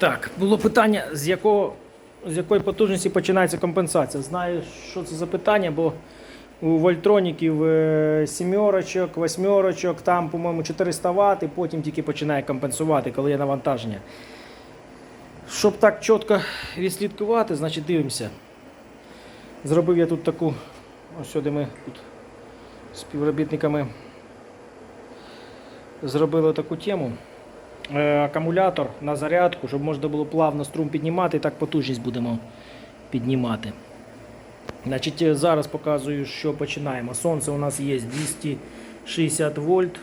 Так, було питання, з якого з якої потужності починається компенсація. Знаю, що це за питання, бо у вольтроніків е, сімерочок, восьмерочок, там, по-моєму, 400 Вт, і потім тільки починає компенсувати, коли є навантаження. Щоб так чітко відслідкувати, значить дивимося. Зробив я тут таку, ось сюди ми тут співробітниками зробили таку тему. Е, акумулятор на зарядку, щоб можна було плавно струм піднімати, і так потужність будемо піднімати. Значить, е, Зараз показую, що починаємо. Сонце у нас є 260 вольт,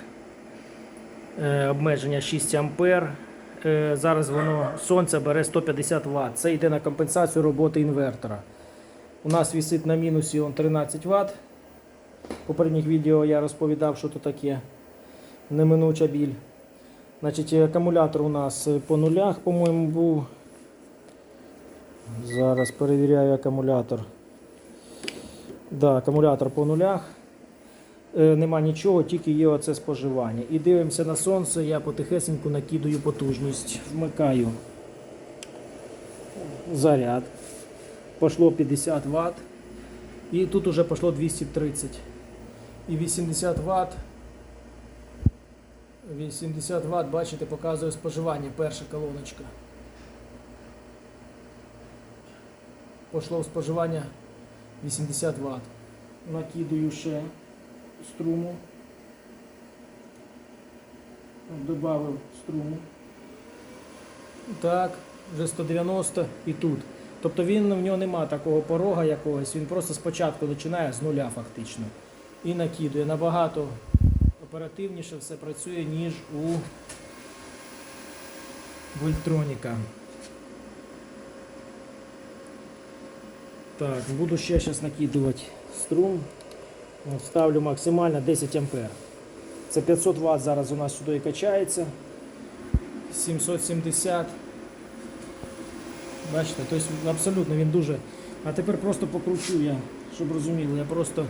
е, обмеження 6 ампер. Зараз воно сонце бере 150 Вт. Це йде на компенсацію роботи інвертора. У нас висить на мінусі 13 Вт. В попередніх відео я розповідав, що то таке неминуча біль. Значить, акумулятор у нас е, по нулях, по-моєму, був. Зараз перевіряю акумулятор. Да, акумулятор по нулях. Е, нема нічого, тільки є оце споживання. І дивимося на сонце, я потихесеньку накидаю потужність. Вмикаю заряд. Пошло 50 Вт. І тут уже пошло 230. І 80 Вт. 80 Вт, бачите, показує споживання, перша колоночка. Пошло споживання 80 Вт. Накидаю ще струму. Добавив струму. Так, вже 190 і тут. Тобто він в нього нема такого порога якогось, він просто спочатку починає з нуля фактично. І накидує набагато оперативніше все працює, ніж у Вольтроніка. Так, буду ще зараз накидувати струм. Ставлю максимально 10 ампер. Це 500 Вт зараз у нас сюди і качається. 770. Бачите, тобто абсолютно він дуже. А тепер просто покручу я, щоб розуміли, я просто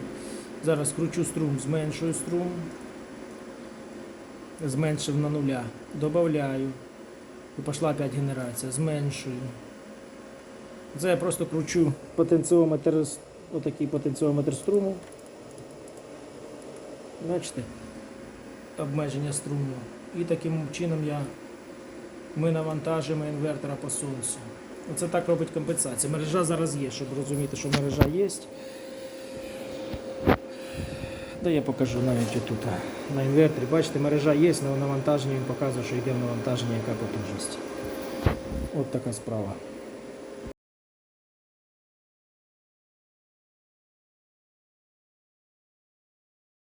зараз кручу струм, зменшую струм зменшив на нуля, додаю. І пішла опять генерація, зменшую. Це я просто кручу потенціометр, отакий потенціометр струму. Бачите? Обмеження струму. І таким чином я, ми навантажуємо інвертора по сонцю. Оце так робить компенсація. Мережа зараз є, щоб розуміти, що мережа є. Да я покажу навіть тут на інверторі. Бачите, мережа є, але навантаження він показує, що йде в навантаження яка потужність. От така справа.